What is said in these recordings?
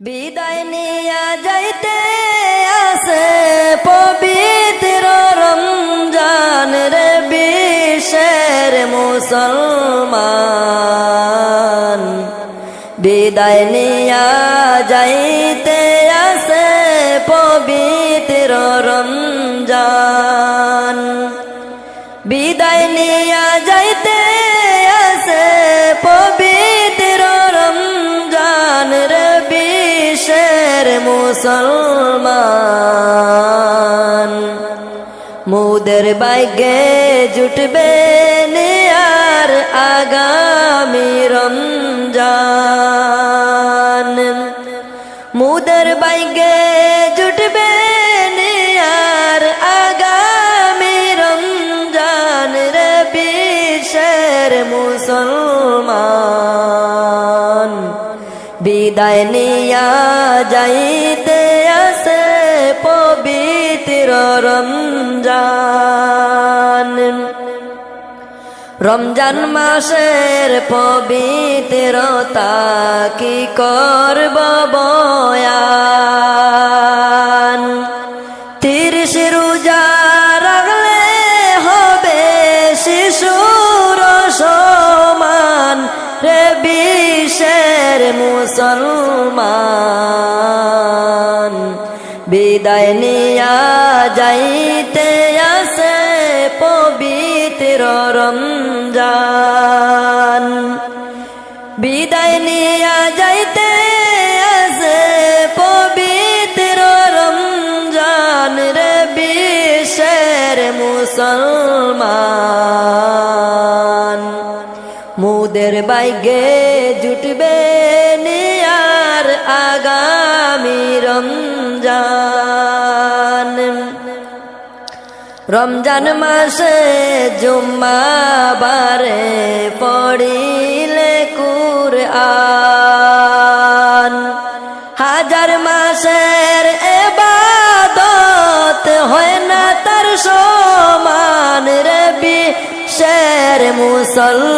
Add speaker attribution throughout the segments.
Speaker 1: বিদায় নিয়া যাইতে আসে পবিত্র রমজান রে বিশ্বের মুসলমান। বিদায় নিয়া যাইতে আসে পবিত্র রমজান। বিদায় নিয়া যাইতে মুসলমান। মুদের বাইগে জুটবে আর আগামী রমজান। মুদের বাইগে জুটবে আর আগামী রমজান রে বিশ্বের মুসলমান। বিদায় নিয়া যাইতে আসে পবিত্র রমজান। রমজান মাসের পবিত্রতা কি করব বয়ান? তিরিশ রোজা রাখলে হবে শিশুর সমান রে বিশ্বের মুসলমান। বিদায় নিয়া যাইতে আসে পবিত্র রমজান। বিদায় নিয়া যাইতে আসে পবিত্র রমজান রে বিশ্বের মুসলমান। মুদের বাইগে জুটবে নিয়ার আগামী রমজান। রমজান। রমজান মাসে জুম্মাবারে পড়িলে কুরআন। হাজার মাসের এবাদত হয় না তার সমান রে বিশ্বের মুসলমান।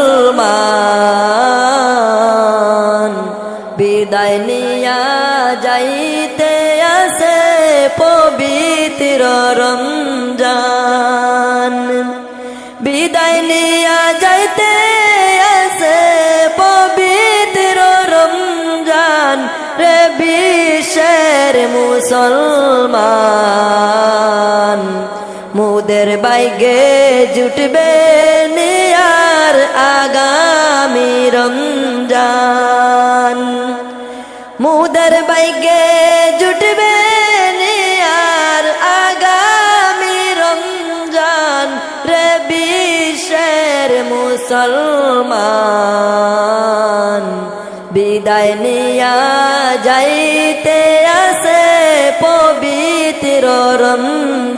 Speaker 1: বিদায় নিয়া যাইতে আসে পবিত্র রমজান। বিদায় নিয়া যাইতে আসে পবিত্র রমজান রে বিশ্বের মুসলমান। মুদের বাইগে জুটবে নিয়ার মুসলমান বিদায় নিয়া যাইতে আসে পবিত্র রমজান।